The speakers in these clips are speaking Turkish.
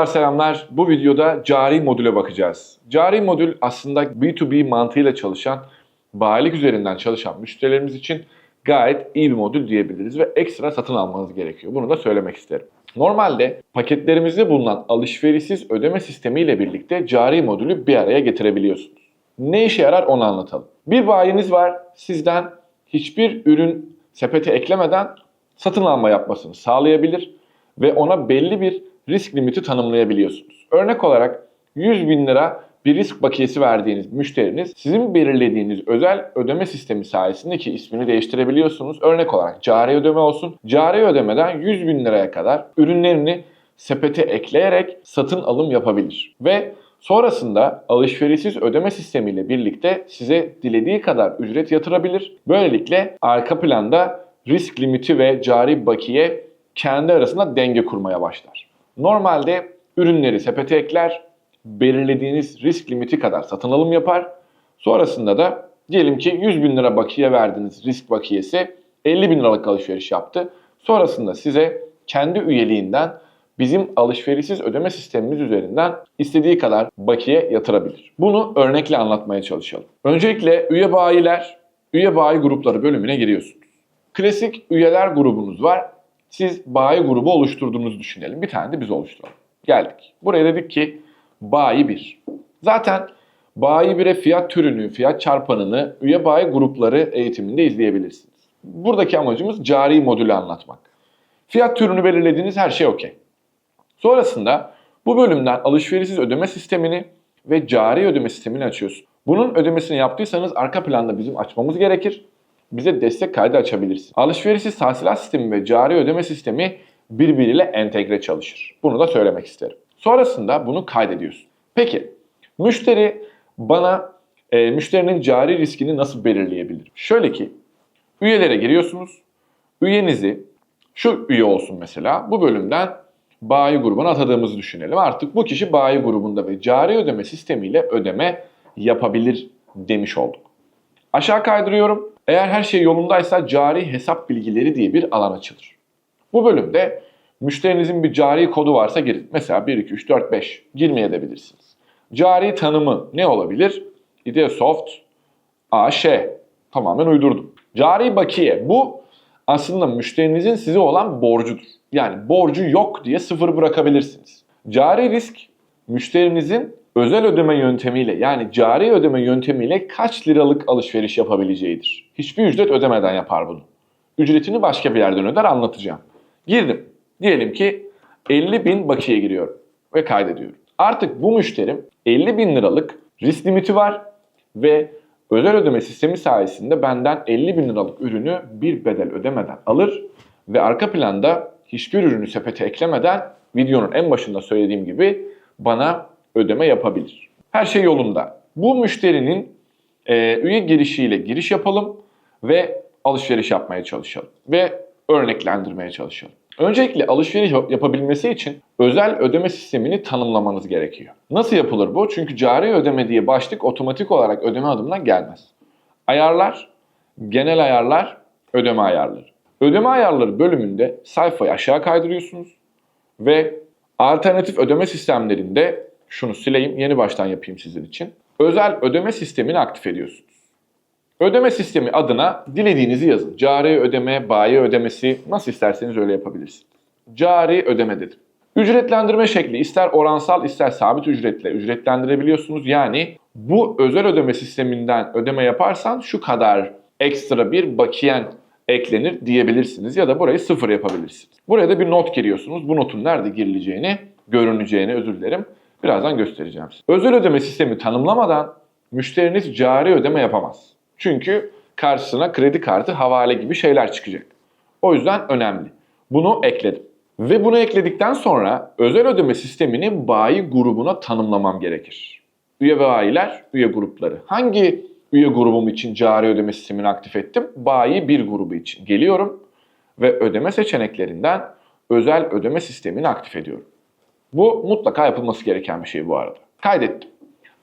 Merhabalar selamlar. Bu videoda cari modüle bakacağız. Cari modül aslında B2B mantığıyla çalışan, bayilik üzerinden çalışan müşterilerimiz için gayet iyi bir modül diyebiliriz ve ekstra satın almanız gerekiyor. Bunu da söylemek isterim. Normalde paketlerimizde bulunan alışverişsiz ödeme sistemi ile birlikte cari modülü bir araya getirebiliyorsunuz. Ne işe yarar onu anlatalım. Bir bayiniz var sizden hiçbir ürün sepete eklemeden satın alma yapmasını sağlayabilir ve ona belli bir risk limiti tanımlayabiliyorsunuz. Örnek olarak 100 bin lira bir risk bakiyesi verdiğiniz müşteriniz sizin belirlediğiniz özel ödeme sistemi sayesinde ki ismini değiştirebiliyorsunuz. Örnek olarak cari ödeme olsun. Cari ödemeden 100 bin liraya kadar ürünlerini sepete ekleyerek satın alım yapabilir. Ve sonrasında alışverişsiz ödeme sistemiyle birlikte size dilediği kadar ücret yatırabilir. Böylelikle arka planda risk limiti ve cari bakiye kendi arasında denge kurmaya başlar. Normalde ürünleri sepete ekler, belirlediğiniz risk limiti kadar satın alım yapar. Sonrasında da diyelim ki 100 bin lira bakiye verdiğiniz risk bakiyesi 50 bin liralık alışveriş yaptı. Sonrasında size kendi üyeliğinden bizim alışverişsiz ödeme sistemimiz üzerinden istediği kadar bakiye yatırabilir. Bunu örnekle anlatmaya çalışalım. Öncelikle üye bayiler, üye bayi grupları bölümüne giriyorsunuz. Klasik üyeler grubunuz var. Siz bayi grubu oluşturduğunuzu düşünelim. Bir tane de biz oluşturalım. Geldik. Buraya dedik ki bayi 1. Zaten bayi 1'e fiyat türünü, fiyat çarpanını üye bayi grupları eğitiminde izleyebilirsiniz. Buradaki amacımız cari modülü anlatmak. Fiyat türünü belirlediğiniz her şey okey. Sonrasında bu bölümden alışverişsiz ödeme sistemini ve cari ödeme sistemini açıyorsun. Bunun ödemesini yaptıysanız arka planda bizim açmamız gerekir. Bize destek kaydı açabilirsin. Alışverişsiz tahsilat sistemi ve cari ödeme sistemi birbiriyle entegre çalışır. Bunu da söylemek isterim. Sonrasında bunu kaydediyorsun. Peki müşteri bana e, müşterinin cari riskini nasıl belirleyebilir? Şöyle ki üyelere giriyorsunuz. Üyenizi şu üye olsun mesela bu bölümden bayi grubuna atadığımızı düşünelim. Artık bu kişi bayi grubunda ve cari ödeme sistemiyle ödeme yapabilir demiş olduk. Aşağı kaydırıyorum. Eğer her şey yolundaysa cari hesap bilgileri diye bir alan açılır. Bu bölümde müşterinizin bir cari kodu varsa girin. Mesela 1, 2, 3, 4, 5 girmeye edebilirsiniz. Cari tanımı ne olabilir? Ideasoft AŞ. Tamamen uydurdum. Cari bakiye. Bu aslında müşterinizin size olan borcudur. Yani borcu yok diye sıfır bırakabilirsiniz. Cari risk müşterinizin özel ödeme yöntemiyle yani cari ödeme yöntemiyle kaç liralık alışveriş yapabileceğidir. Hiçbir ücret ödemeden yapar bunu. Ücretini başka bir yerden öder anlatacağım. Girdim. Diyelim ki 50 bin bakiye giriyorum ve kaydediyorum. Artık bu müşterim 50 bin liralık risk limiti var ve özel ödeme sistemi sayesinde benden 50 bin liralık ürünü bir bedel ödemeden alır ve arka planda hiçbir ürünü sepete eklemeden videonun en başında söylediğim gibi bana ödeme yapabilir. Her şey yolunda. Bu müşterinin e, üye girişiyle giriş yapalım ve alışveriş yapmaya çalışalım ve örneklendirmeye çalışalım. Öncelikle alışveriş yapabilmesi için özel ödeme sistemini tanımlamanız gerekiyor. Nasıl yapılır bu? Çünkü cari ödeme diye başlık otomatik olarak ödeme adımından gelmez. Ayarlar, genel ayarlar, ödeme ayarları. Ödeme ayarları bölümünde sayfayı aşağı kaydırıyorsunuz ve alternatif ödeme sistemlerinde şunu sileyim, yeni baştan yapayım sizin için. Özel ödeme sistemini aktif ediyorsunuz. Ödeme sistemi adına dilediğinizi yazın. Cari ödeme, bayi ödemesi nasıl isterseniz öyle yapabilirsiniz. Cari ödeme dedim. Ücretlendirme şekli ister oransal ister sabit ücretle ücretlendirebiliyorsunuz. Yani bu özel ödeme sisteminden ödeme yaparsan şu kadar ekstra bir bakiyen eklenir diyebilirsiniz ya da burayı sıfır yapabilirsiniz. Buraya da bir not giriyorsunuz. Bu notun nerede girileceğini, görüneceğini özür dilerim. Birazdan göstereceğim size. Özel ödeme sistemi tanımlamadan müşteriniz cari ödeme yapamaz. Çünkü karşısına kredi kartı, havale gibi şeyler çıkacak. O yüzden önemli. Bunu ekledim. Ve bunu ekledikten sonra özel ödeme sistemini bayi grubuna tanımlamam gerekir. Üye ve bayiler, üye grupları. Hangi üye grubum için cari ödeme sistemini aktif ettim? Bayi bir grubu için. Geliyorum ve ödeme seçeneklerinden özel ödeme sistemini aktif ediyorum. Bu mutlaka yapılması gereken bir şey bu arada. Kaydettim.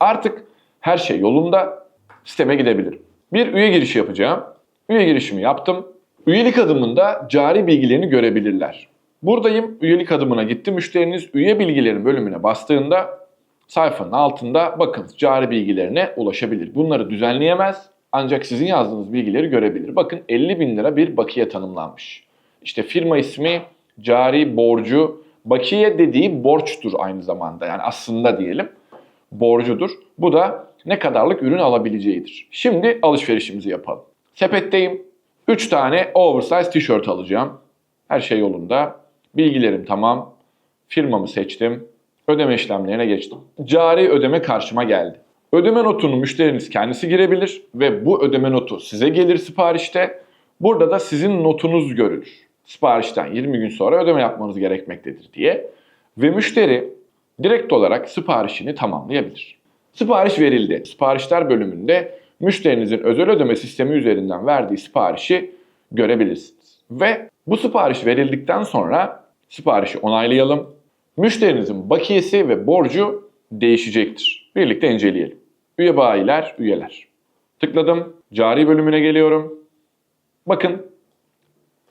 Artık her şey yolunda sisteme gidebilirim. Bir üye girişi yapacağım. Üye girişimi yaptım. Üyelik adımında cari bilgilerini görebilirler. Buradayım, üyelik adımına gitti. Müşteriniz üye bilgilerin bölümüne bastığında sayfanın altında bakınız cari bilgilerine ulaşabilir. Bunları düzenleyemez ancak sizin yazdığınız bilgileri görebilir. Bakın 50 bin lira bir bakiye tanımlanmış. İşte firma ismi, cari borcu, bakiye dediği borçtur aynı zamanda. Yani aslında diyelim borcudur. Bu da ne kadarlık ürün alabileceğidir. Şimdi alışverişimizi yapalım. Sepetteyim. 3 tane oversize tişört alacağım. Her şey yolunda. Bilgilerim tamam. Firmamı seçtim. Ödeme işlemlerine geçtim. Cari ödeme karşıma geldi. Ödeme notunu müşteriniz kendisi girebilir ve bu ödeme notu size gelir siparişte. Burada da sizin notunuz görülür. Siparişten 20 gün sonra ödeme yapmanız gerekmektedir diye. Ve müşteri direkt olarak siparişini tamamlayabilir. Sipariş verildi. Siparişler bölümünde müşterinizin özel ödeme sistemi üzerinden verdiği siparişi görebilirsiniz. Ve bu sipariş verildikten sonra siparişi onaylayalım. Müşterinizin bakiyesi ve borcu değişecektir. Birlikte inceleyelim. Üye bayiler, üyeler. Tıkladım. Cari bölümüne geliyorum. Bakın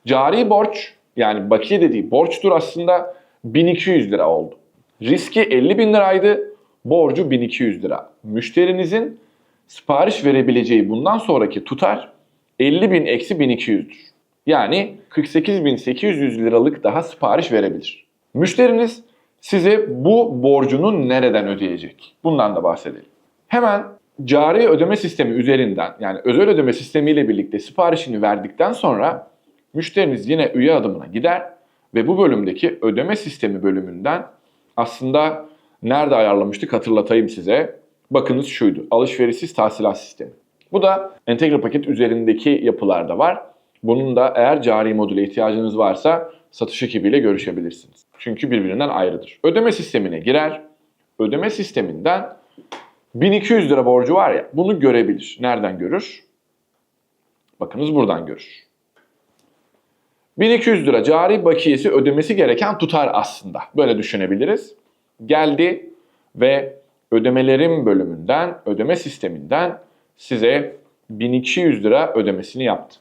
cari borç yani bakiye dediği borçtur aslında 1200 lira oldu. Riski 50 bin liraydı, borcu 1200 lira. Müşterinizin sipariş verebileceği bundan sonraki tutar 50 bin eksi 1200'dür. Yani 48.800 liralık daha sipariş verebilir. Müşteriniz size bu borcunu nereden ödeyecek? Bundan da bahsedelim. Hemen cari ödeme sistemi üzerinden yani özel ödeme sistemiyle birlikte siparişini verdikten sonra müşteriniz yine üye adımına gider ve bu bölümdeki ödeme sistemi bölümünden aslında nerede ayarlamıştık hatırlatayım size. Bakınız şuydu. Alışverişsiz tahsilat sistemi. Bu da entegre paket üzerindeki yapılarda var. Bunun da eğer cari modüle ihtiyacınız varsa satış ekibiyle görüşebilirsiniz. Çünkü birbirinden ayrıdır. Ödeme sistemine girer. Ödeme sisteminden 1200 lira borcu var ya bunu görebilir. Nereden görür? Bakınız buradan görür. 1200 lira cari bakiyesi ödemesi gereken tutar aslında. Böyle düşünebiliriz. Geldi ve ödemelerim bölümünden, ödeme sisteminden size 1200 lira ödemesini yaptı.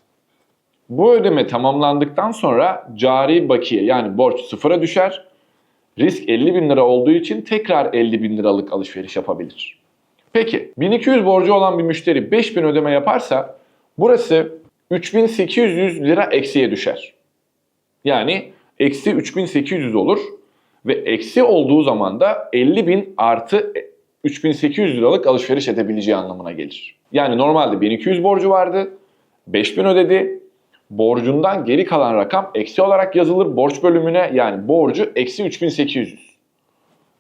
Bu ödeme tamamlandıktan sonra cari bakiye yani borç sıfıra düşer. Risk 50 bin lira olduğu için tekrar 50 bin liralık alışveriş yapabilir. Peki 1200 borcu olan bir müşteri 5000 ödeme yaparsa burası 3800 lira eksiye düşer. Yani eksi 3800 olur ve eksi olduğu zaman da 50 bin artı 3800 liralık alışveriş edebileceği anlamına gelir. Yani normalde 1200 borcu vardı, 5000 ödedi, borcundan geri kalan rakam eksi olarak yazılır borç bölümüne yani borcu eksi 3800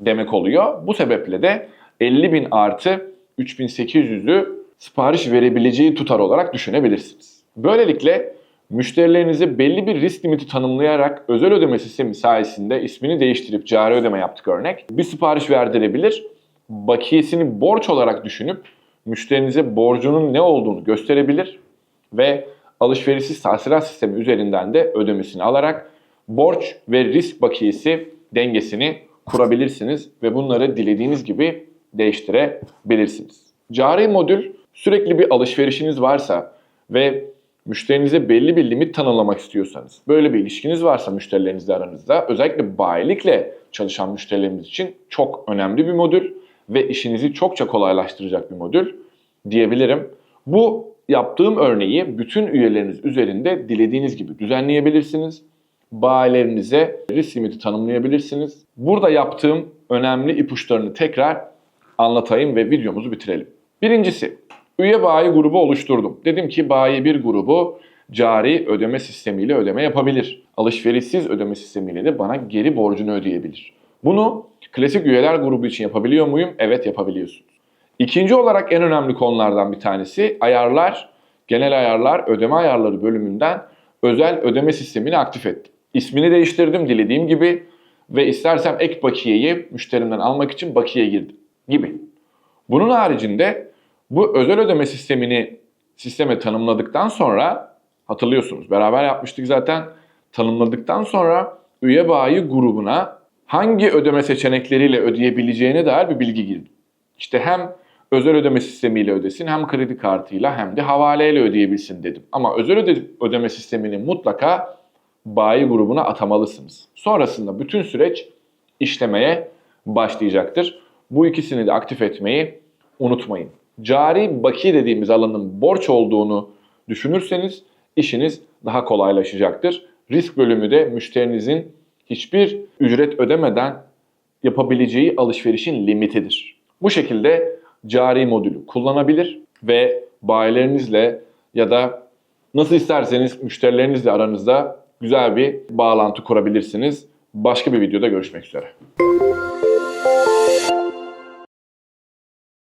demek oluyor. Bu sebeple de 50 bin artı 3800'ü sipariş verebileceği tutar olarak düşünebilirsiniz. Böylelikle müşterilerinize belli bir risk limiti tanımlayarak özel ödeme sistemi sayesinde ismini değiştirip cari ödeme yaptık örnek. Bir sipariş verdirebilir, bakiyesini borç olarak düşünüp müşterinize borcunun ne olduğunu gösterebilir ve alışverişsiz tahsilat sistemi üzerinden de ödemesini alarak borç ve risk bakiyesi dengesini kurabilirsiniz ve bunları dilediğiniz gibi değiştirebilirsiniz. Cari modül sürekli bir alışverişiniz varsa ve müşterinize belli bir limit tanımlamak istiyorsanız, böyle bir ilişkiniz varsa müşterilerinizle aranızda, özellikle bayilikle çalışan müşterilerimiz için çok önemli bir modül ve işinizi çokça kolaylaştıracak bir modül diyebilirim. Bu yaptığım örneği bütün üyeleriniz üzerinde dilediğiniz gibi düzenleyebilirsiniz. Bayilerinize risk limiti tanımlayabilirsiniz. Burada yaptığım önemli ipuçlarını tekrar anlatayım ve videomuzu bitirelim. Birincisi, üye bayi grubu oluşturdum. Dedim ki bayi bir grubu cari ödeme sistemiyle ödeme yapabilir. Alışverişsiz ödeme sistemiyle de bana geri borcunu ödeyebilir. Bunu klasik üyeler grubu için yapabiliyor muyum? Evet yapabiliyorsunuz. İkinci olarak en önemli konulardan bir tanesi ayarlar, genel ayarlar, ödeme ayarları bölümünden özel ödeme sistemini aktif ettim. İsmini değiştirdim dilediğim gibi ve istersem ek bakiyeyi müşterimden almak için bakiye girdim gibi. Bunun haricinde bu özel ödeme sistemini sisteme tanımladıktan sonra hatırlıyorsunuz beraber yapmıştık zaten tanımladıktan sonra üye bayi grubuna hangi ödeme seçenekleriyle ödeyebileceğine dair bir bilgi girdim. İşte hem özel ödeme sistemiyle ödesin hem kredi kartıyla hem de havaleyle ödeyebilsin dedim. Ama özel öde ödeme sistemini mutlaka bayi grubuna atamalısınız. Sonrasında bütün süreç işlemeye başlayacaktır. Bu ikisini de aktif etmeyi unutmayın. Cari baki dediğimiz alanın borç olduğunu düşünürseniz işiniz daha kolaylaşacaktır. Risk bölümü de müşterinizin hiçbir ücret ödemeden yapabileceği alışverişin limitidir. Bu şekilde cari modülü kullanabilir ve bayilerinizle ya da nasıl isterseniz müşterilerinizle aranızda güzel bir bağlantı kurabilirsiniz. Başka bir videoda görüşmek üzere.